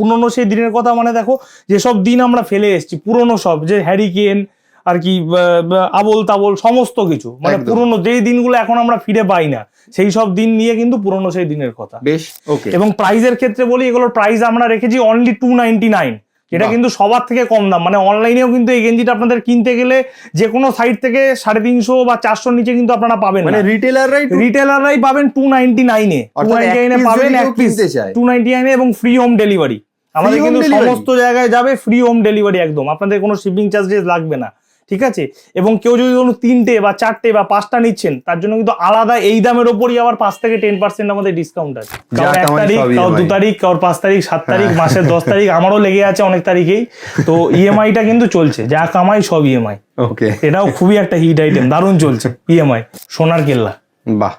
পুরনো সেই দিনের কথা মানে দেখো যেসব দিন আমরা ফেলে এসেছি পুরনো সব যে হ্যারিকেন আর কি আবোল তাবোল সমস্ত কিছু। মানে। পুরনো যেই দিনগুলো এখন আমরা ফিরে পাই না সেই সব দিন নিয়ে কিন্তু পুরনো সেই দিনের কথা। বেশ ওকে এবং প্রাইজের ক্ষেত্রে বলি এগুলোর প্রাইস আমরা রেখেছি অনলি টু নাইনটি নাইন বাহ। কিন্তু সবার থেকে কম দাম। মানে অনলাইনেও কিন্তু এই গেঞ্জিটা আপনাদের কিনতে গেলে যে কোনো সাইট থেকে সাড়ে তিনশো বা চারশোর নিচে কিন্তু আপনারা পাবেন মানে রিটেলাররাই রিটেলাররাই পাবেন টু নাইনটি নাইনে টু নাইনটি নাইনে পাবেন এক পিস টু নাইনটি নাইনে এবং ফ্রি হোম ডেলিভারি আমাদের কিন্তু সমস্ত জায়গায় যাবে ফ্রি হোম ডেলিভারি একদম। আপনাদের কোনো শিপিং চার্জেস লাগবে না ঠিক আছে? এবং কেউ যদি ধরুন তিনটে বা চারটে বা পাঁচটা নিচ্ছেন তার জন্য কিন্তু আলাদা এই দামের ওপরই আবার পাঁচ থেকে টেন পার্সেন্ট আমাদের ডিসকাউন্ট আছে। এক তারিখ কারোর দু তারিখ কারোর পাঁচ তারিখ সাত তারিখ মাসের দশ তারিখ আমারও লেগে আছে অনেক তারিখেই। তো ইএমআইটা কিন্তু চলছে যা কামাই সব ইএমআই ওকে এটাও খুবই একটা হিট আইটেম দারুণ চলছে ইএমআই সোনার কেল্লা। বাহ।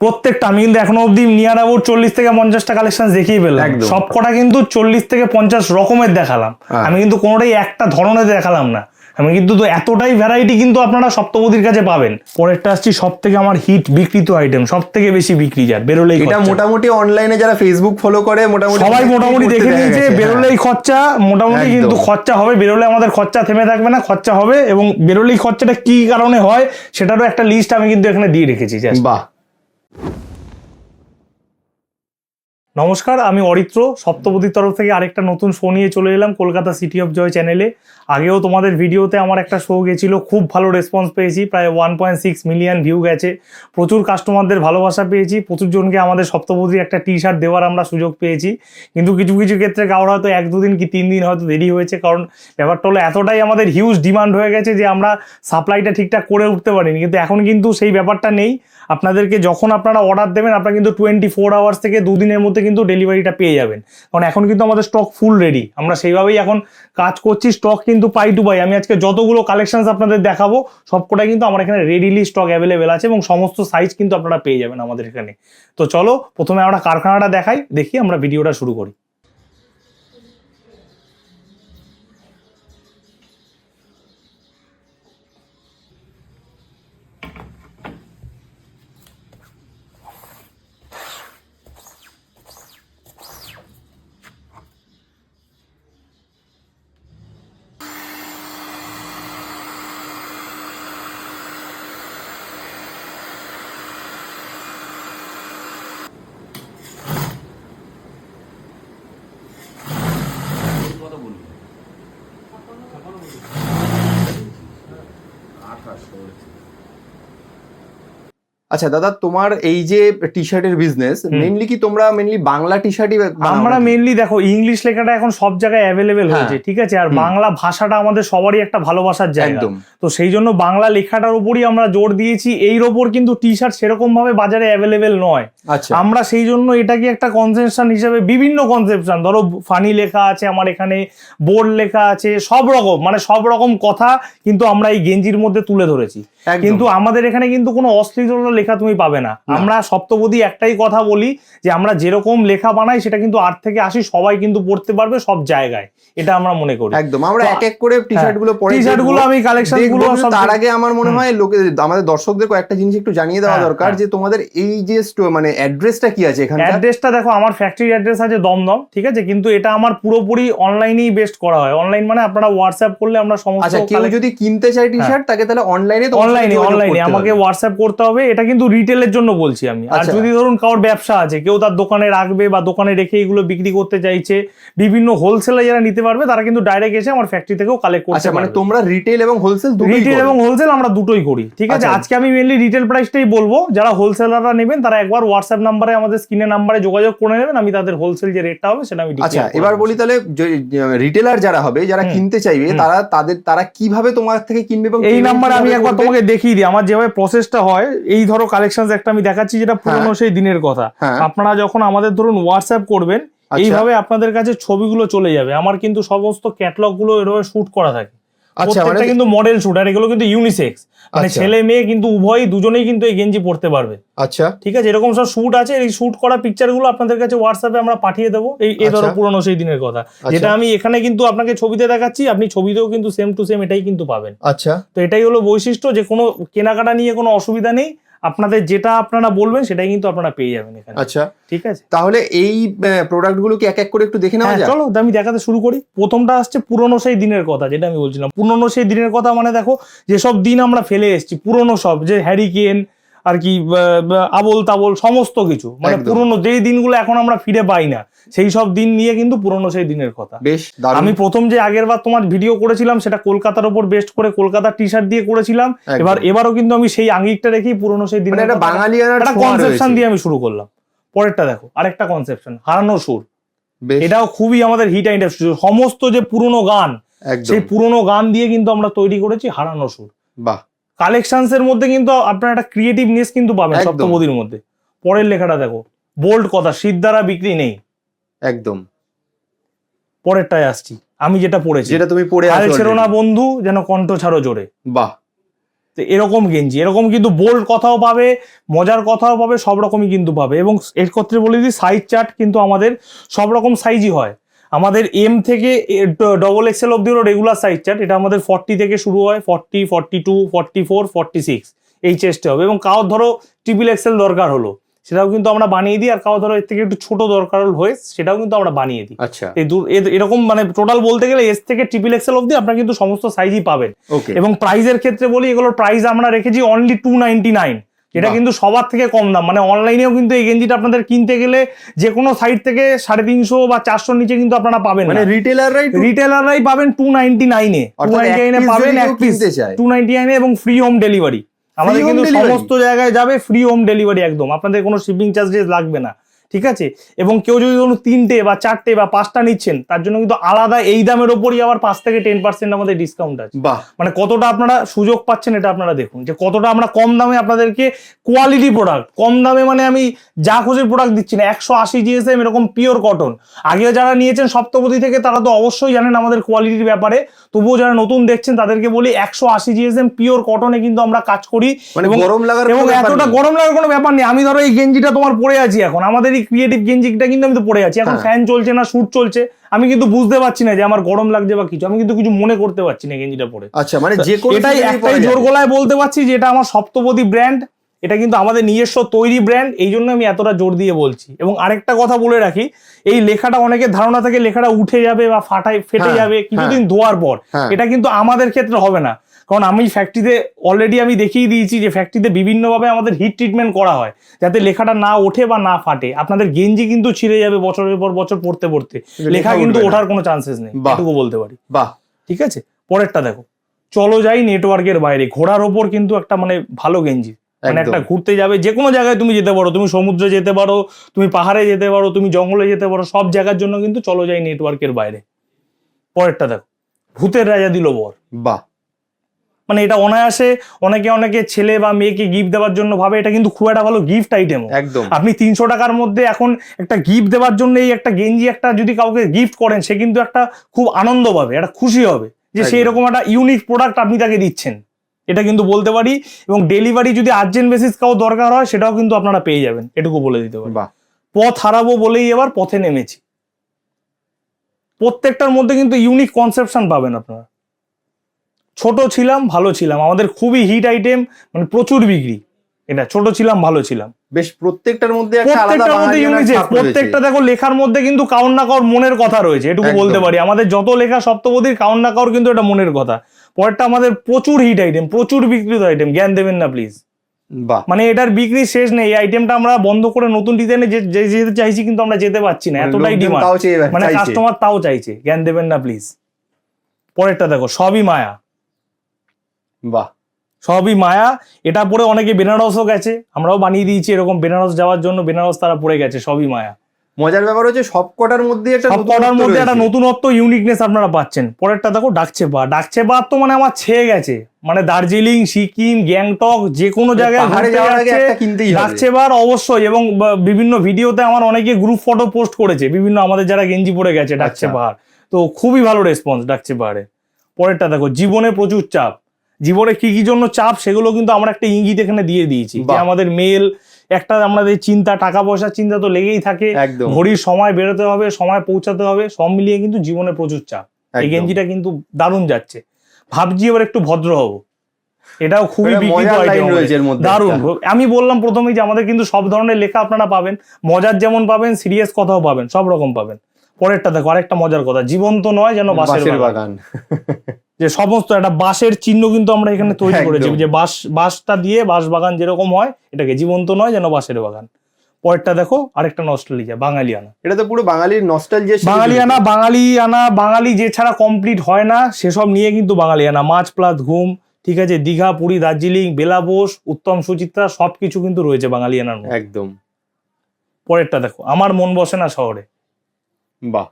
প্রত্যেকটা আমি কিন্তু এখনও অব্দি নিয়ার অ্যাবাউট চল্লিশ থেকে পঞ্চাশটা কালেকশন দেখিয়ে পেলাম। সব কটা কিন্তু চল্লিশ থেকে পঞ্চাশ রকমের দেখালাম হ্যাঁ। আমি কিন্তু কোনোটাই একটা ধরনের দেখালাম না আমি কিন্তু তো এতটাই ভ্যারাইটি কিন্তু আপনারা সপ্তপদীর কাছে পাবেন পরেরটা আসছি সব থেকে আমার হিট বিক্রিত আইটেম সব থেকে বেশি বিক্রি যার বেরোলেই এটা মোটামুটি অনলাইনে যারা ফেসবুক ফলো করে মোটামুটি সবাই মোটামুটি দেখে নিয়েছে। বেরোলেই খরচা মোটামুটি কিন্তু খরচা হবে বেরোলে আমাদের খরচা থেমে থাকবে না খরচা হবে এবং বেরোলেই খরচাটা কি কারণে হয় সেটারও একটা লিস্ট আমি কিন্তু এখানে দিয়ে রেখেছি। বাহ you নমস্কার, আমি অরিত্র। সপ্তপদীর তরফ থেকে আরেকটা নতুন শো নিয়ে চলে এলাম কলকাতা সিটি অফ জয় চ্যানেলে আগেও তোমাদের ভিডিওতে আমার একটা শো গেছিল, খুব ভালো রেসপন্স পেয়েছি, প্রায় one point six million view গেছে। প্রচুর কাস্টমারদের ভালোবাসা পেয়েছি, প্রচুর জনকে আমাদের সপ্তপদীর একটা টি শার্ট দেওয়ার আমরা সুযোগ পেয়েছি। কিন্তু কিছু কিছু ক্ষেত্রে কারোর হয়তো এক, দুদিন কি তিন দিন হয়তো দেরি হয়েছে, কারণ ব্যাপারটা হলো এতটাই আমাদের হিউজ ডিমান্ড হয়ে গেছে যে আমরা সাপ্লাইটা ঠিকঠাক করে উঠতে পারিনি। কিন্তু এখন কিন্তু সেই ব্যাপারটা নেই। আপনাদেরকে যখন আপনারা অর্ডার দেবেন, আপনারা কিন্তু টোয়েন্টি ফোর আওয়ার্স থেকে দুদিনের মধ্যে কিন্তু ডেলিভারিটা পেয়ে যাবেন। কারণ এখন কিন্তু আমাদের স্টক ফুল রেডি আমরা সেইভাবেই এখন কাজ করছি স্টক কিন্তু পাই টু পাই আমি আজকে যতগুলো কালেকশনস আপনাদের দেখাবো, সবকটাই কিন্তু আমার এখানে রেডিলি স্টক অ্যাভেলেবেল আছে এবং সমস্ত সাইজ কিন্তু আপনারা পেয়ে যাবেন আমাদের এখানে। তো চলো, প্রথমে আমরা কারখানাটা দেখাই, দেখি আমরা ভিডিওটা শুরু করি। আচ্ছা দাদা তোমার এই যে টি শার্টের বিজনেস হুম। মেইনলি কি তোমরা মেইনলি বাংলা টি শার্টই আমরা মেইনলি দেখো ইংলিশ লেখাটা এখন সব জায়গায় অ্যাভেলেবেল হ্যাঁ। হয়েছে ঠিক আছে? আর বাংলা ভাষাটা আমাদের সবারই একটা ভালোবাসার জায়গা। তো সেই জন্য বাংলা লেখাটার উপরই আমরা জোর দিয়েছি এর ওপর কিন্তু টি শার্ট সেরকম ভাবে বাজারে অ্যাভেলেবেল নয়। আচ্ছা। আমরা সেই জন্য এটাকে একটা কনসেপশন হিসেবে বিভিন্ন কনসেপশন ধরো ফানি লেখা আছে আমার এখানে বোর্ড লেখা আছে সব রকম মানে সব রকম কথা কিন্তু আমরা এই গেঞ্জির মধ্যে তুলে ধরেছি। কিন্তু আমাদের এখানে কিন্তু কোনো অশ্লীলতা লেখা তুমি পাবে না। আমরা সপ্তপদী একটাই কথা বলি যে আমরা যেরকম লেখা বানাই সেটা কিন্তু আট থেকে আশি সবাই কিন্তু পড়তে পারবে সব জায়গায়। এটা আমরা মনে করি। একদম। আমরা এক এক করে টি শার্টগুলো পরে টি শার্টগুলো আমি কালেকশনগুলো তার আগে আমার মনে হয় লোকে আমাদের দর্শকদের কয়েকটা জিনিস একটু জানিয়ে দেওয়া হ্যাঁ, দরকার হ্যাঁ। যে তোমাদের এই যে মানে অ্যাড্রেসটা কি আছে এখানে অ্যাড্রেসটা দেখো আমার ফ্যাক্টরি অ্যাড্রেস আছে দমদম ঠিক আছে? কিন্তু এটা আমার পুরোপুরি অনলাইনেই বেস্ট করা হয়। অনলাইন মানে আপনারা হোয়াটসঅ্যাপ করলে আমরা সমস্ত আচ্ছা কেউ যদি কিনতে চায় টি শার্ট তাকে তাহলে অনলাইনে অনলাইনে অনলাইনে আমাকে হোয়াটসঅ্যাপ করতে হবে এটা কিন্তু রিটেলের জন্য বলছি আমি। আর আচ্ছা। যদি ধরুন কারোর ব্যবসা আছে কেউ তার দোকানে রাখবে বা দোকানে রেখে এগুলো বিক্রি করতে চাইছে বিভিন্ন হোলসেলে যারা নিতে পারবে তারা কিন্তু ডাইরেক্ট এসে আমার ফ্যাক্টরি থেকেও কালেক্ট করতে আচ্ছা মানে তোমরা রিটেল এবং হোলসেল দুটোই রিটেল এবং হোলসেল আমরা দুটোই করি ঠিক আছে? আচ্ছা। আজকে আমি মেনলি রিটেল প্রাইসটাই বলব। যারা হোলসেলাররা নেবেন তারা একবার হোয়াটসঅ্যাপ নাম্বারে আমাদের স্ক্রিনের নাম্বারে যোগাযোগ করে নেবেন আমি তাদের হোলসেল যে রেটটা হবে সেটা আমি আচ্ছা এবার বলি তাহলে রিটেলার যারা হবে যারা কিনতে চাইবে তারা তাদের তারা কীভাবে তোমার থেকে কিনবে এবং এই নাম্বারে আমি একবার তোমাকে দেখিয়ে দিই। আমার যেভাবে প্রসেসটা হয় এই ধরো কালেকশন একটা আমি দেখাচ্ছি যেটা পুরোনো সেই দিনের কথা। হ্যাঁ। আপনারা যখন আমাদের ধরুন হোয়াটসঅ্যাপ করবেন আচ্ছা। এইভাবে আপনাদের কাছে ছবিগুলো চলে যাবে। আমার কিন্তু সমস্ত ক্যাটলগগুলো এভাবে শুট করা থাকে। আচ্ছা মানে প্রত্যেকটা কিন্তু মডেল শুট আর এগুলো কিন্তু ইউনিসেক্স মানে আচ্ছা। ছেলে মেয়ে কিন্তু উভয়ই দুজনেই কিন্তু এই গেঞ্জি পরতে পারবে। আচ্ছা। ঠিক আছে এরকম সব শুট আছে এই শুট করা পিকচারগুলো আপনাদের কাছে হোয়াটসঅ্যাপে আমরা পাঠিয়ে দেবো। এই এ ধরো পুরনো পুরোনো সেই দিনের কথা। যেটা আমি এখানে কিন্তু আপনাকে ছবিতে দেখাচ্ছি আপনি ছবিতেও কিন্তু সেম টু সেম এটাই কিন্তু পাবেন। আচ্ছা। তো এটাই হলো বৈশিষ্ট্য যে কোনো কেনাকাটা নিয়ে কোনো অসুবিধা নেই। আপনাদের যেটা আপনারা বলবেন সেটাই কিন্তু আপনারা পেয়ে যাবেন এখানে। আচ্ছা। ঠিক আছে? তাহলে এই প্রোডাক্টগুলো কি এক এক করে একটু দেখে নেওয়া হ্যাঁ যায়? চলো আমি দেখাতে শুরু করি। প্রথমটা আসছে পুরনো সেই দিনের কথা যেটা আমি বলছিলাম। পুরনো সেই দিনের কথা মানে দেখো যেসব দিন আমরা ফেলে এসেছি পুরনো সব যে হ্যারিকেন আর কি আবোল তাবোল সমস্ত কিছু। মানে। পুরনো যেই দিনগুলো এখন আমরা ফিরে পাই না সেই সব দিন নিয়ে কিন্তু পুরনো সেই দিনের কথা। বেশ আমি প্রথম যে আগের বার তোমার ভিডিও করেছিলাম সেটা কলকাতার ওপর বেস্ট করে কলকাতার টি শার্ট দিয়ে করেছিলাম। এবার এবারও কিন্তু আমি সেই আঙ্গিকটা রেখেই পুরনো সেই মানে দিনের একটা একটা কনসেপশন দিয়ে আমি শুরু করলাম। পরেরটা দেখো আরেকটা কনসেপশন হারানো সুর। এটাও খুবই আমাদের হিট ইন্ডাস্ট্রি সমস্ত যে পুরনো গান সেই পুরনো গান দিয়ে কিন্তু আমরা তৈরি করেছি হারানো সুর। বাহ। কালেকশনস এর মধ্যে কিন্তু আপনার একটা ক্রিয়েটিভনেস কিন্তু পাবেন একদম। সপ্তপদীর মধ্যে। পরের লেখাটা দেখো বোল্ড কথা শীত দ্বারা বিক্রি নেই। একদম। পরেরটায় আসছি আমি যেটা পড়েছি। যেটা তুমি পড়ে আছো ছেড়ো না বন্ধু যেন কণ্ঠ ছাড়ো জোরে। বাহ। তো এরকম গেঞ্জি এরকম কিন্তু বোল্ড কথাও পাবে মজার কথাও পাবে সব রকমই কিন্তু পাবে। এবং এর ক্ষেত্রে বলে দিই সাইজ চার্ট কিন্তু আমাদের সব রকম সাইজই হয়। আমাদের এম থেকে ডবল এক্সেল অব্দি হলো রেগুলার সাইজ চার্ট এটা আমাদের ফর্টি থেকে শুরু হয় forty forty two forty four forty six এই চেস্টে হবে। এবং কাউ ধরো ট্রিপল এক্সেল দরকার হলো। সেটাও কিন্তু আমরা বানিয়ে দিই আর কাউ ধরো এর থেকে একটু ছোট দরকার হয়ে সেটাও কিন্তু আমরা বানিয়ে দিই। আচ্ছা। এই এরকম মানে টোটাল বলতে গেলে এস থেকে ট্রিপল এক্সেল অব্দি আপনারা কিন্তু সমস্ত সাইজই পাবেন। ওকে এবং প্রাইজের ক্ষেত্রে বলি এগুলোর প্রাইস আমরা রেখেছি অনলি টু নাইনটি নাইন এটা কিন্তু সবার থেকে কম দাম। মানে অনলাইনেও কিন্তু এই গেঞ্জিটা আপনাদের কিনতে গেলে যে কোনো সাইট থেকে সাড়ে তিনশো বা চারশোর নিচে কিন্তু আপনারা পাবেন মানে রিটেলাররাই রিটেলাররাই পাবেন টু নাইনটি নাইনে টু নাইনটি নাইনে পাবেন এক পিস টু নাইনটি নাইনে এবং ফ্রি হোম ডেলিভারি আমাদের কিন্তু সমস্ত জায়গায় যাবে ফ্রি হোম ডেলিভারি একদম। আপনাদের কোনো শিপিং চার্জেস লাগবে না। ঠিক আছে? এবং কেউ যদি ধরুন তিনটে বা চারটে বা পাঁচটা নিচ্ছেন তার জন্য কিন্তু আলাদা এই দামের ওপরই আবার পাঁচ থেকে টেন পার্সেন্ট আমাদের ডিসকাউন্ট আছে। মানে কতটা আপনারা সুযোগ পাচ্ছেন এটা আপনারা দেখুন। যে কতটা আমরা কম দামে আপনাদেরকে কোয়ালিটি প্রোডাক্ট কম দামে মানে আমি যা খুশি প্রোডাক্ট দিচ্ছি না একশো আশি জিএসএম এরকম পিওর কটন আগে যারা নিয়েছেন সপ্তপতি থেকে তারা তো অবশ্যই জানেন আমাদের কোয়ালিটির ব্যাপারে। তবুও যারা নতুন দেখছেন তাদেরকে বলি একশো আশি জিএসএম পিওর কটনে কিন্তু আমরা কাজ করি। মানে এবং গরম লাগার এবং এতটা গরম লাগার কোনো ব্যাপার নেই। আমি ধরো এই গেঞ্জিটা তোমার পরে আছি এখন। আমাদের এই ক্রিয়েটিভ গেঞ্জিটা কিন্তু আমি তো পরে আছি। এখন হ্যাঁ। ফ্যান চলছে না শুট চলছে আমি কিন্তু বুঝতে পারছি না যে আমার গরম লাগছে বা কিছু। আমি কিন্তু কিছু মনে করতে পারছি না গেঞ্জিটা পরে। আচ্ছা মানে যে কোনো এটাই একটাই জোর গলায় বলতে পারছি যে এটা আমার সপ্তপদী ব্র্যান্ড এটা কিন্তু আমাদের নিজস্ব তৈরি ব্র্যান্ড এই জন্য আমি এতটা জোর দিয়ে বলছি। এবং আরেকটা কথা বলে রাখি এই লেখাটা অনেকের ধারণা থেকে লেখাটা উঠে যাবে বা ফাটাই ফেটে হ্যাঁ, যাবে কিছুদিন ধোয়ার পর। হ্যাঁ। এটা কিন্তু আমাদের ক্ষেত্রে হবে না। কারণ আমি ফ্যাক্টরিতে অলরেডি আমি দেখিয়ে দিয়েছি যে ফ্যাক্টরিতে বিভিন্নভাবে আমাদের হিট ট্রিটমেন্ট করা হয় যাতে লেখাটা না ওঠে বা না ফাটে। আপনাদের গেঞ্জি কিন্তু ছিঁড়ে যাবে বছরের পর বছর পড়তে পড়তে। লেখা কিন্তু ওঠার কোনো চান্সেস নেই। এটুকু বলতে পারি। বাহ। ঠিক আছে? পরেরটা দেখো। চলো যাই নেটওয়ার্কের বাইরে। ঘোড়ার ওপর কিন্তু একটা মানে ভালো গেঞ্জি। মানে একটা ঘুরতে যাবে যে কোনো জায়গায় তুমি যেতে পারো। তুমি সমুদ্রে যেতে পারো তুমি পাহাড়ে যেতে পারো তুমি জঙ্গলে যেতে পারো সব জায়গার জন্য কিন্তু চলো যাই নেটওয়ার্কের বাইরে। পরেরটা দেখো। ভূতের রাজা দিল বর। বাহ। মানে এটা অনায়াসে অনেকে অনেকে ছেলে বা মেয়েকে গিফট দেওয়ার জন্য ভাবে এটা কিন্তু খুব একটা ভালো গিফট আইটেম একদম। আপনি তিনশো টাকার মধ্যে এখন একটা গিফট দেওয়ার জন্য এই একটা গেঞ্জি একটা যদি কাউকে গিফট করেন সে কিন্তু একটা খুব আনন্দ পাবে একটা খুশি হবে যে সেই রকম একটা ইউনিক প্রোডাক্ট আপনি তাকে দিচ্ছেন। এটা কিন্তু বলতে পারি এবং ডেলিভারি যদি আর্জেন্ট বেসিস কাউ দরকার হয় সেটাও কিন্তু আপনারা পেয়ে যাবেন এটুকু বলে দিতে পারি। বাহ। পথ হারাবো বলেই এবার পথে নেমেছি। প্রত্যেকটার মধ্যে কিন্তু ইউনিক কনসেপশন পাবেন আপনারা। ছোট ছিলাম ভালো ছিলাম। আমাদের খুবই হিট আইটেম মানে প্রচুর বিক্রি। এটা ছোট ছিলাম ভালো ছিলাম। বেশ প্রত্যেকটার মধ্যে প্রত্যেকটার মধ্যে রয়েছে। প্রত্যেকটা দেখো লেখার মধ্যে কিন্তু কাউর না কাউর মনের কথা রয়েছে এটুকু বলতে পারি। আমাদের যত লেখা সপ্তপদীর কাউর না কাউর কিন্তু এটা মনের কথা। পরেরটা আমাদের প্রচুর হিট আইটেম প্রচুর বিক্রিত আইটেম জ্ঞান দেবেন না প্লিজ বাহ। মানে এটার বিক্রি শেষ নেই। এই আইটেমটা আমরা বন্ধ করে নতুন ডিজাইনে যেতে চাইছি কিন্তু আমরা যেতে পারছি না। এতটাই ডিমান্ড মানে কাস্টমার তাও চাইছে। জ্ঞান দেবেন না প্লিজ পরেরটা দেখো সবই মায়া। বাহ। সবই মায়া। এটা পরে অনেকে বেনারসও গেছে। আমরাও বানিয়ে দিয়েছি এরকম বেনারস যাওয়ার জন্য বেনারস তারা পড়ে গেছে সবই মায়া। মজার ব্যাপার হচ্ছে সব কটার মধ্যে একটা সব কটার নতুনত্ব মধ্যে একটা। নতুনত্ব ইউনিকনেস আপনারা পাচ্ছেন। পরেরটা দেখো ডাকছে বা। ডাকছে বা তো মানে আমার ছেয়ে গেছে। মানে দার্জিলিং সিকিম গ্যাংটক যে কোনো জায়গায় মানে হবে। ডাকছে বার অবশ্যই। এবং বিভিন্ন ভিডিওতে আমার অনেকে গ্রুপ ফটো পোস্ট করেছে। বিভিন্ন আমাদের যারা গেঞ্জি পরে গেছে ডাকছে আচ্ছা। পাহাড় তো খুবই ভালো রেসপন্স ডাকছে পাহাড়ে পরেরটা দেখো জীবনে প্রচুর চাপ। জীবনে কি কি জন্য চাপ সেগুলো কিন্তু আমরা একটা ইঙ্গিত এখানে দিয়ে দিয়েছি। যে আমাদের মেল একটা আমাদের চিন্তা টাকা পয়সার চিন্তা তো লেগেই থাকে। ঘড়ির সময় বেরোতে হবে সময় পৌঁছাতে হবে সব মিলিয়ে কিন্তু জীবনে প্রচুর চাপ। এই গেঞ্জিটা কিন্তু দারুণ যাচ্ছে। ভাবছি এবার একটু ভদ্র হব। এটাও খুবই দারুণ। আমি বললাম প্রথমেই যে আমাদের কিন্তু সব ধরনের লেখা আপনারা পাবেন। মজার যেমন পাবেন সিরিয়াস কথাও পাবেন সব রকম পাবেন। পরেরটা দেখো আরেকটা মজার কথা। জীবন্ত নয় যেন বাসের বাগান। যে সমস্ত একটা বাঁশের চিহ্ন কিন্তু আমরা এখানে তৈরি। করেছি। যে বাঁশ বাঁশটা দিয়ে বাঁশ বাগান যেরকম হয় এটাকে জীবন্ত নয় যেন বাঁশের বাগান। পরেরটা দেখো আরেকটা নস্টালিজা বাঙালিয়ানা। এটা তো পুরো বাঙালির নস্টালজিয়া বাঙালিয়ানা বাঙালিয়ানা বাঙালি যে ছাড়া কমপ্লিট হয় না সেসব নিয়ে কিন্তু বাঙালিয়ানা। মাছ প্লাস ঘুম ঠিক আছে দীঘা পুরী দার্জিলিং বেলাবোস উত্তম সুচিত্রা সবকিছু কিন্তু রয়েছে বাঙালিয়ানার একদম। পরেরটা দেখো আমার মন বসে না শহরে। বাহ।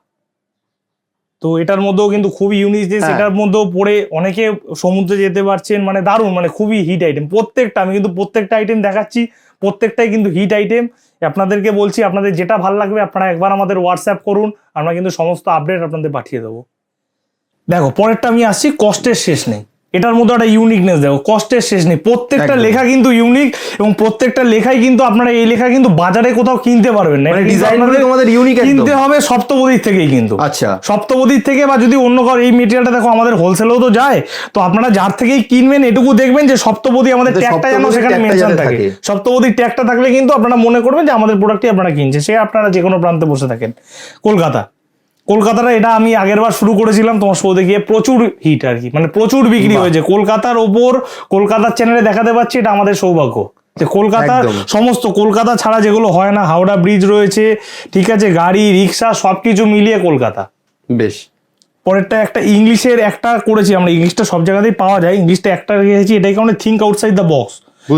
তো এটার মধ্যেও কিন্তু খুবই ইউনিক জিনিস এটার মধ্যেও পড়ে অনেকে সমুদ্রে যেতে পারছেন মানে দারুণ মানে খুবই হিট আইটেম প্রত্যেকটা আমি কিন্তু প্রত্যেকটা আইটেম দেখাচ্ছি প্রত্যেকটাই কিন্তু হিট আইটেম আপনাদেরকে বলছি আপনাদের যেটা ভালো লাগবে আপনারা একবার আমাদের হোয়াটসঅ্যাপ করুন আমরা কিন্তু সমস্ত আপডেট আপনাদের পাঠিয়ে দেবো। দেখো পরেরটা আমি আসছি কষ্টের শেষ নেই। এটার মধ্যে একটা ইউনিকনেস দেখো কষ্টের শেষ নেই। প্রত্যেকটা লেখা কিন্তু ইউনিক এবং প্রত্যেকটা লেখাই কিন্তু আপনারা এই লেখা কিন্তু বাজারে কোথাও কিনতে পারবেন না। মানে এটা কিন্তু ডিজাইন আপনাদের তোমাদের ইউনিক কিনতে হবে সপ্তপদীর থেকেই কিন্তু। আচ্ছা। সপ্তপদীর থেকে বা যদি অন্য কারও এই মেটেরিয়ালটা দেখো আমাদের হোলসেলেও তো যায় তো আপনারা যার থেকেই কিনবেন এটুকু দেখবেন যে সপ্তপদী আমাদের ট্যাগটা যেন সেখানে মেনশন থাকে। সপ্তপদীর ট্যাগটা থাকলে কিন্তু আপনারা মনে করবেন যে আমাদের প্রোডাক্টই আপনারা কিনছে সে আপনারা যে কোনো প্রান্তে বসে থাকেন। কলকাতা। কলকাতাটা এটা আমি আগের বার শুরু করেছিলাম তোমার শো দেখিয়ে প্রচুর হিট আর কি। মানে প্রচুর বিক্রি হয়েছে। কলকাতার ওপর কলকাতার চ্যানেলে দেখাতে পাচ্ছি এটা আমাদের সৌভাগ্য। যে কলকাতার সমস্ত কলকাতা ছাড়া যেগুলো হয় না হাওড়া ব্রিজ রয়েছে ঠিক আছে গাড়ি রিক্সা সবকিছু মিলিয়ে কলকাতা। বেশ। পরেরটা একটা ইংলিশের একটা করেছি আমরা ইংলিশটা সব জায়গাতেই পাওয়া যায় ইংলিশটা একটা রেখেছি এটাই কারণে think outside the box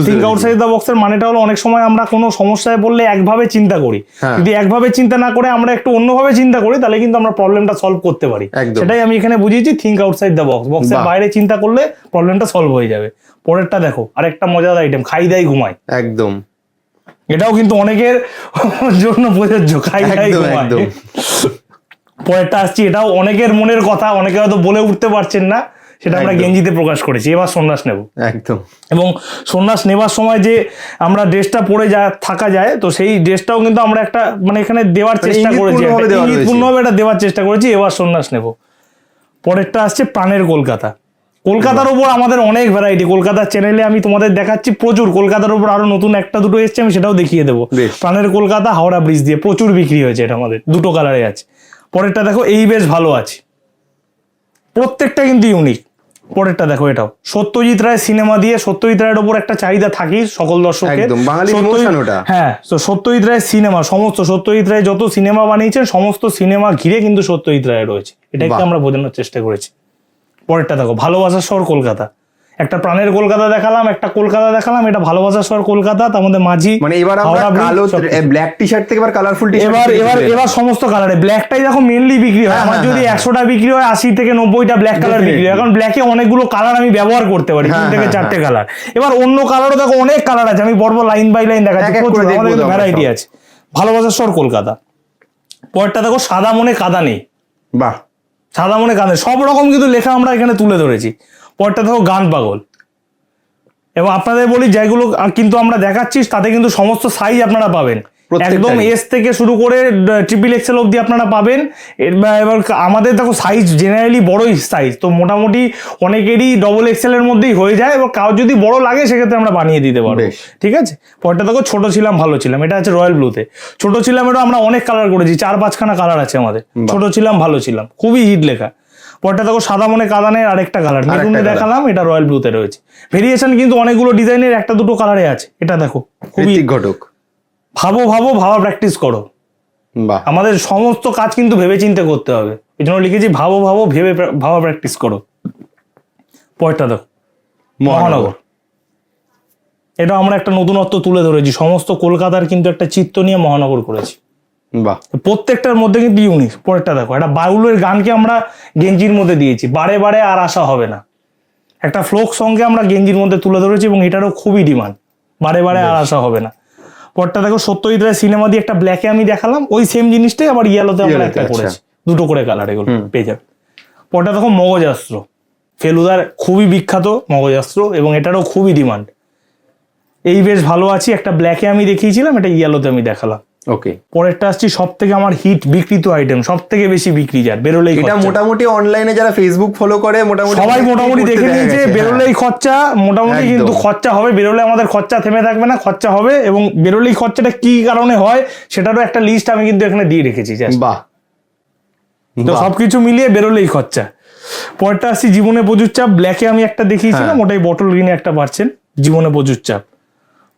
think. Outside the বক্সের মানেটা হলো অনেক সময় আমরা কোনো সমস্যায় বললে একভাবে চিন্তা করি। হ্যাঁ। যদি একভাবে চিন্তা না করে আমরা একটু অন্যভাবে চিন্তা করি তাহলে কিন্তু আমরা প্রবলেমটা সলভ করতে পারি। সেটাই আমি এখানে বুঝিয়েছি থিঙ্ক আউটসাইড দ্য বক্স বক্সের বাইরে চিন্তা করলে প্রবলেমটা সলভ হয়ে যাবে। পরেরটা দেখো আরেকটা মজাদার আইটেম খাই দাই ঘুমাই একদম। এটাও কিন্তু অনেকের জন্য প্রযোজ্য খাই দাই ঘুমাই একদম। পরেরটা আসছি এটাও অনেকের মনের কথা অনেকে হয়তো বলে উঠতে পারছেন না। সেটা আমরা গেঞ্জিতে প্রকাশ করেছি এবার সন্ন্যাস নেব। একদম। এবং সন্ন্যাস নেবার সময় যে আমরা ড্রেসটা পরে যা থাকা যায় তো সেই ড্রেসটাও কিন্তু আমরা একটা মানে এখানে দেওয়ার মানে চেষ্টা করেছি। ইঙ্গিতপূর্ণভাবে এটা দেওয়ার চেষ্টা করেছি এবার সন্ন্যাস নেব। পরেরটা আসছে প্রাণের কলকাতা। কলকাতার উপর আমাদের অনেক ভ্যারাইটি কলকাতার চ্যানেলে আমি তোমাদের দেখাচ্ছি প্রচুর। কলকাতার উপর আরও নতুন একটা দুটো এসছে আমি সেটাও দেখিয়ে দেবো। প্রাণের কলকাতা হাওড়া ব্রিজ দিয়ে প্রচুর বিক্রি হয়েছে এটা আমাদের দুটো কালারে আছে। পরেরটা দেখো এই বেশ ভালো আছে। প্রত্যেকটা কিন্তু ইউনিক পরেরটা দেখো এটাও। সত্যজিৎ রায় সিনেমা দিয়ে সত্যজিৎ রায়ের ওপর একটা চাহিদা থাকি সকল দর্শকের। হ্যাঁ তো সত্যজিৎ রায়ের সিনেমা সমস্ত সত্যজিৎ রায় যত সিনেমা বানিয়েছেন সমস্ত সিনেমা ঘিরে কিন্তু সত্যজিৎ রায় রয়েছে। এটাকে একটু আমরা বোঝানোর চেষ্টা করেছি। পরেরটা দেখো ভালোবাসার শহর কলকাতা। একটা প্রাণের কলকাতা দেখালাম একটা কলকাতা দেখালাম এটা ভালোবাসার শহর কলকাতা তার মধ্যে মাঝি মানে এবার আমরা কালো ব্ল্যাক টি শার্ট থেকে এবার কালারফুল টি এবার এবার এবার সমস্ত কালারে ব্ল্যাকটাই দেখো মেনলি বিক্রি হয়। হ্যাঁ, আমার হ্যাঁ, যদি হ্যাঁ। একশোটা বিক্রি হয় আশি থেকে নব্বইটা ব্ল্যাক কালার বিক্রি হয়. এখন ব্ল্যাকে অনেকগুলো কালার আমি ব্যবহার করতে পারি তিন থেকে চারটে কালার এবার অন্য কালারও দেখো অনেক কালার আছে। আমি বড় লাইন বাই লাইন দেখাচ্ছি। প্রচুর, আমাদের ভ্যারাইটি আছে। ভালোবাসার শহর কলকাতা। পরেরটা দেখো সাদা মনে কাদা নেই। বাহ। সাদা মনে কাঁদে সব রকম কিন্তু লেখা আমরা এখানে তুলে ধরেছি। পরটা দেখো গান পাগল। এবং আপনাদের বলি যেগুলো কিন্তু আমরা দেখাচ্ছি তাতে কিন্তু সমস্ত সাইজ আপনারা পাবেন। একদম এস থেকে শুরু করে ট্রিপল এক্সেল অবধি আপনারা পাবেন। এবার আমাদের দেখো সাইজ জেনারেলি বড়ই সাইজ তো মোটামুটি অনেকেরই ডবল এক্সেল এর মধ্যেই হয়ে যায়। এবার কাউ যদি বড় লাগে সেক্ষেত্রে আমরা বানিয়ে দিতে পারব। ঠিক আছে? পরটা দেখো ছোট ছিলাম ভালো ছিলাম। এটা আছে রয়্যাল ব্লুতে ছোট ছিলাম এটা আমরা অনেক কালার করেছি চার পাঁচখানা কালার আছে আমাদের। ছোট ছিলাম ভালো ছিলাম। খুবই হিট লেখা। পরটা দেখো সাদা মনে কাদানের আরেকটা কালার মেরুনে। দেখালাম এটা রয়্যাল ব্লুতে রয়েছে। ভেরিয়েশন কিন্তু অনেকগুলো ডিজাইনের একটা দুটো কালারে আছে। এটা দেখো খুবই ঘটক। ভাবো ভাবো ভাবা প্র্যাকটিস করো। আমাদের সমস্ত কাজ কিন্তু ভেবে চিন্তে করতে হবে। এই জন্য লিখেছি ভাবো ভাবো ভেবে ভাবা প্র্যাকটিস করো। পরেরটা দেখো মহানগর। এটা আমরা একটা নতুনত্ব তুলে ধরেছি। সমস্ত কলকাতার কিন্তু একটা চিত্র নিয়ে মহানগর করেছি। বাহ। প্রত্যেকটার মধ্যে কিন্তু ইউনিক পরেরটা দেখো একটা বাউলের গানকে আমরা গেঞ্জির মধ্যে দিয়েছি। বারে বারে আর আসা হবে না। একটা ফ্লোক সঙ্গে আমরা গেঞ্জির মধ্যে তুলে ধরেছি এবং এটারও খুবই ডিমান্ড বারে বারে আর আসা হবে না। পরটা দেখো সত্যজিৎ রায় সিনেমা দিয়ে একটা ব্ল্যাকে আমি দেখালাম। ওই সেম জিনিসটাই আবার ইয়েলোতে আমরা একটা আচ্ছা। করেছি। দুটো করে কালার এগুলো পেয়ে যাবে। পরটা দেখো মগজাস্ত্র ফেলুদার খুবই বিখ্যাত মগজাস্ত্র এবং এটারও খুবই ডিমান্ড এই বেশ ভালো আছি। একটা ব্ল্যাকে আমি দেখিয়েছিলাম এটা ইয়েলোতে আমি দেখালাম। ওকে পরেরটা আসছি সব থেকে আমার হিট বিক্রিত আইটেম সব থেকে বেশি বিক্রি যার বেরোলেই এটা মোটামুটি অনলাইনে যারা ফেসবুক ফলো করে মোটামুটি সবাই মোটামুটি দেখে নিয়েছে বেরোলেই হ্যাঁ। খরচা মোটামুটি কিন্তু খরচা হবে বেরোলে আমাদের খরচা থেমে থাকবে না খরচা হবে এবং বেরোলেই খরচাটা কি কারণে হয় সেটারও একটা লিস্ট আমি কিন্তু এখানে দিয়ে রেখেছি। বাহ তো। সবকিছু মিলিয়ে বেরোলেই খরচা পরেরটা আসছি জীবনে প্রচুর চাপ ব্ল্যাকে আমি একটা দেখিয়েছিলাম হ্যাঁ। ওটাই বটল গ্রিনে একটা পাচ্ছেন জীবনে প্রচুর চাপ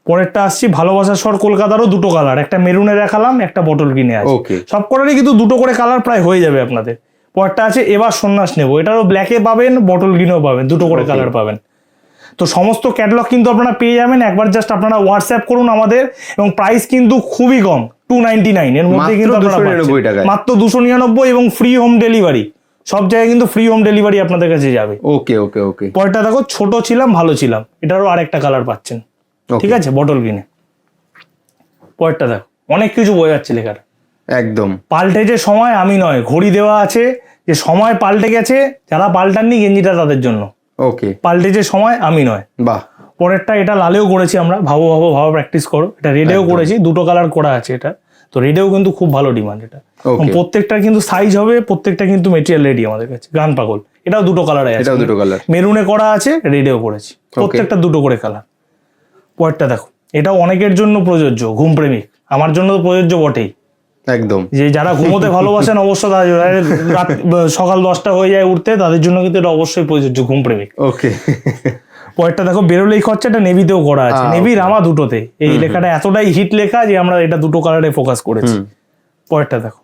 পরেরটা আসছি ভালোবাসার স্বর কলকাতারও দুটো কালার একটা মেরুনে দেখালাম একটা বটল গ্রিনে আছে। সব কটারই কিন্তু দুটো করে কালার প্রায় হয়ে যাবে আপনাদের। পরেরটা আছে এবার সন্ন্যাস নেব। এটারও ব্ল্যাকে পাবেন বটল গ্রিনেও পাবেন দুটো করে কালার পাবেন। তো সমস্ত ক্যাটলগ কিন্তু আপনারা পেয়ে যাবেন। একবার জাস্ট আপনারা হোয়াটসঅ্যাপ করুন আমাদের এবং প্রাইস কিন্তু খুবই কম টু নাইনটি নাইন এর মধ্যে কিন্তু আপনারা 299 পাচ্ছেন। টাকায়। মাত্র দুশো নিরানব্বই এবং ফ্রি হোম ডেলিভারি সব জায়গায় কিন্তু ফ্রি হোম ডেলিভারি আপনাদের কাছে যাবে। ওকে ওকে ওকে পরেরটা দেখো ছোট ছিলাম ভালো ছিলাম। এটারও আরেকটা কালার পাচ্ছেন। ঠিক আছে? বটল গ্রিনে পরেরটা দেখো। অনেক কিছু বোঝা যাচ্ছে লেখাটা একদম। পাল্টে যে সময় আমি নয় ঘড়ি দেওয়া আছে যে সময় পাল্টে গেছে যারা পাল্টাননি গেঞ্জিটা তাদের জন্য। ওকে পাল্টে যে সময় আমি নয়। বাহ। পরেরটা এটা লালেও করেছি আমরা। ভাবো ভাবো ভাবো প্র্যাকটিস করো। এটা রেডেও করেছি দুটো কালার করা আছে এটা। তো রেডেও কিন্তু খুব ভালো ডিমান্ড এটা। প্রত্যেকটা কিন্তু সাইজ হবে প্রত্যেকটা কিন্তু মেটেরিয়াল রেডি আমাদের কাছে। গান পাগল। এটাও দুটো কালারে আছে। এটাও দুটো কালার মেরুনে করা আছে রেডেও করেছি। প্রত্যেকটা দুটো করে কালার পরেরটা দেখো। এটাও অনেকের জন্য প্রযোজ্য ঘুম প্রেমিক। আমার জন্য তো প্রযোজ্য বটেই। একদম। যে যারা ঘুমোতে ভালোবাসেন অবশ্য সকাল দশটা হয়ে যায় উঠতে তাদের জন্য কিন্তু এটা অবশ্যই প্রযোজ্য ঘুম প্রেমিক। ওকে। পরেরটা দেখো বেরোলেই খরচাটা নেভিতেও করা আছে। নেভি রামা দুটোতে। এই লেখাটা এতটাই হিট লেখা যে আমরা এটা দুটো কালারে ফোকাস করেছি। পরেরটা দেখো।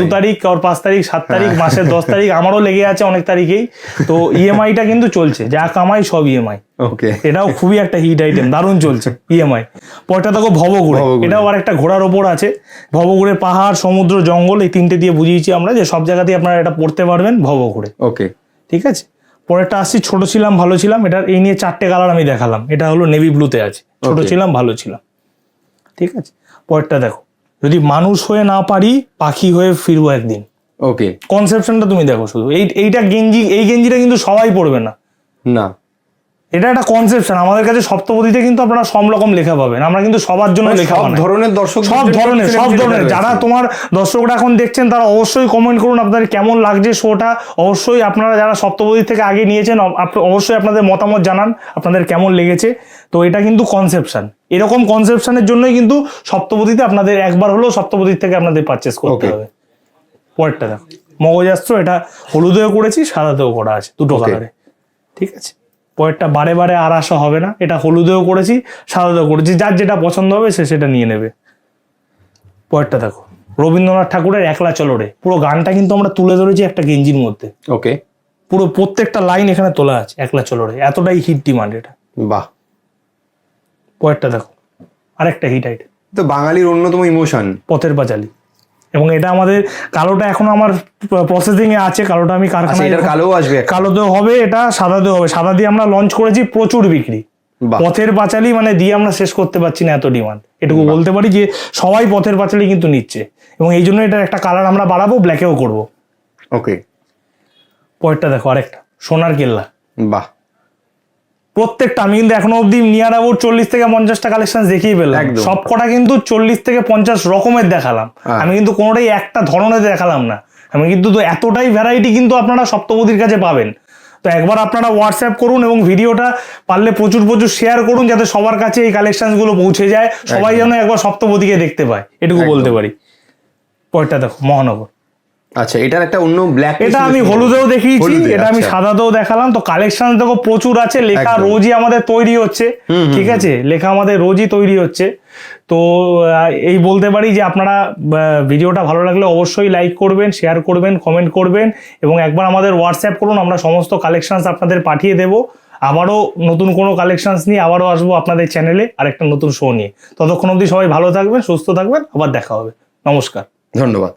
দু তারিখ কারোর পাঁচ তারিখ সাত তারিখ হ্যাঁ। মাসের দশ তারিখ আমারও লেগে আছে অনেক তারিখেই। তো ইএমআইটা কিন্তু চলছে। যা কামাই সব ইএমআই ওকে এটাও খুবই একটা হিট আইটেম দারুণ চলছে ইএমআই পরটা দেখো ভবঘুরে। এটাও আর একটা ঘোড়ার ওপর আছে। ভবঘুরে পাহাড় সমুদ্র জঙ্গল এই তিনটে দিয়ে বুঝিয়েছি আমরা যে সব জায়গাতেই আপনারা এটা পড়তে পারবেন ভবঘুরে ওকে ঠিক আছে? পরেরটা আসছি ছোট ছিলাম ভালো ছিলাম। এটার এই নিয়ে চারটে কালার আমি দেখালাম। এটা হলো নেভি ব্লুতে আছে। ছোট ছিলাম ভালো ছিলাম। ঠিক আছে? পরেরটা দেখো। যদি মানুষ হয়ে না পারি পাখি হয়ে ফিরবো একদিন। ওকে কনসেপশনটা তুমি দেখো শুধু। এই এইটা গেঞ্জি এই গেঞ্জিটা কিন্তু সবাই পড়বে না। না। এটা একটা কনসেপশন আমাদের কাছে সপ্তপদীতে কিন্তু আপনারা সব রকম লেখা পাবেন। আমরা কিন্তু সবার জন্য মানে লেখা সব ধরনের দর্শক সব ধরনের সব ধরনের। যারা তোমার দর্শকরা এখন দেখছেন তারা অবশ্যই কমেন্ট করুন আপনাদের কেমন লাগছে শোটা অবশ্যই আপনারা যারা সপ্তপদী থেকে আগে নিয়েছেন অব- অবশ্যই আপনাদের মতামত জানান আপনাদের কেমন লেগেছে। তো এটা কিন্তু কনসেপশন এরকম কনসেপশনের জন্যই কিন্তু সপ্তপদীতে আপনাদের একবার হলেও সপ্তপদীর থেকে আপনাদের পারচেস করতে হবে। পরেরটা দেখো। মগজাস্ত্র এটা হলুদেও করেছি সাদাতেও করা আছে দুটো কালারে ঠিক আছে? পরেরটা বারে বারে আর আসা হবে না। এটা হলুদেও করেছি সাদাতেও করেছি। যার যেটা পছন্দ হবে সে সেটা নিয়ে নেবে। পরেরটা দেখো রবীন্দ্রনাথ ঠাকুরের একলা চলরে পুরো গানটা কিন্তু আমরা তুলে ধরেছি একটা গেঞ্জির মধ্যে। ওকে। পুরো প্রত্যেকটা লাইন এখানে তোলা আছে একলা চলরে এতটাই হিট ডিমান্ড এটা। বাহ। পরেরটা দেখো আরেকটা হিট আইটেম। তো বাঙালির অন্যতম ইমোশন। পথের পাঁচালি। এবং এটা আমাদের কালোটা এখনও আমার প্রসেসিং এ আছে কালোটা আমি আচ্ছা কারখানায় এটা কালো আসবে একটা। কালোতেও হবে এটা সাদা সাদাতেও হবে। সাদা দিয়ে আমরা লঞ্চ করেছি প্রচুর বিক্রি। পথের পাঁচালি মানে দিয়ে আমরা শেষ করতে পারছি না এত ডিমান্ড এটুকু বলতে পারি যে সবাই পথের পাঁচালি কিন্তু নিচ্ছে। এবং এই জন্য এটার একটা কালার আমরা বাড়াবো ব্ল্যাকেও করব। ওকে পরেরটা দেখো আরেকটা সোনার কেল্লা। বাহ। প্রত্যেকটা আমি কিন্তু এখনও অব্দি নিয়ার অ্যাবাউট চল্লিশ থেকে পঞ্চাশটা কালেকশন দেখিয়ে পেলাম। সব কটা কিন্তু চল্লিশ থেকে পঞ্চাশ রকমের দেখালাম। হ্যাঁ। আমি কিন্তু কোনোটাই একটা ধরনের দেখালাম না। আমি কিন্তু তো এতটাই ভ্যারাইটি কিন্তু আপনারা সপ্তপদীর কাছে পাবেন। তো একবার আপনারা হোয়াটসঅ্যাপ করুন এবং ভিডিওটা পারলে প্রচুর প্রচুর শেয়ার করুন যাতে সবার কাছে এই কালেকশনগুলো পৌঁছে যায়। সবাই যেন একবার সপ্তপদীকে দেখতে পায়। এটুকু বলতে পারি। পরেরটা দেখো মহানগর। আচ্ছা এটার একটা অন্য ব্ল্যাক এটা আমি হলুদেও দেখিয়েছি এটা আমি আচ্ছা। সাদাতেও দেখালাম। তো কালেকশন দেখো প্রচুর আছে লেখা রোজই আমাদের তৈরি হচ্ছে ঠিক আছে? লেখা আমাদের রোজই তৈরি হচ্ছে। তো এই বলতে পারি যে আপনারা ভিডিওটা ভালো লাগলে অবশ্যই লাইক করবেন শেয়ার করবেন কমেন্ট করবেন এবং একবার আমাদের হোয়াটসঅ্যাপ করুন আমরা সমস্ত কালেকশনস আপনাদের পাঠিয়ে দেব। আবারও নতুন কোনো কালেকশনস নিয়ে আবারও আসব আপনাদের চ্যানেলে আরেকটা নতুন শো নিয়ে। ততক্ষণ অবধি সবাই ভালো থাকবেন সুস্থ থাকবেন আবার দেখা হবে। নমস্কার। ধন্যবাদ।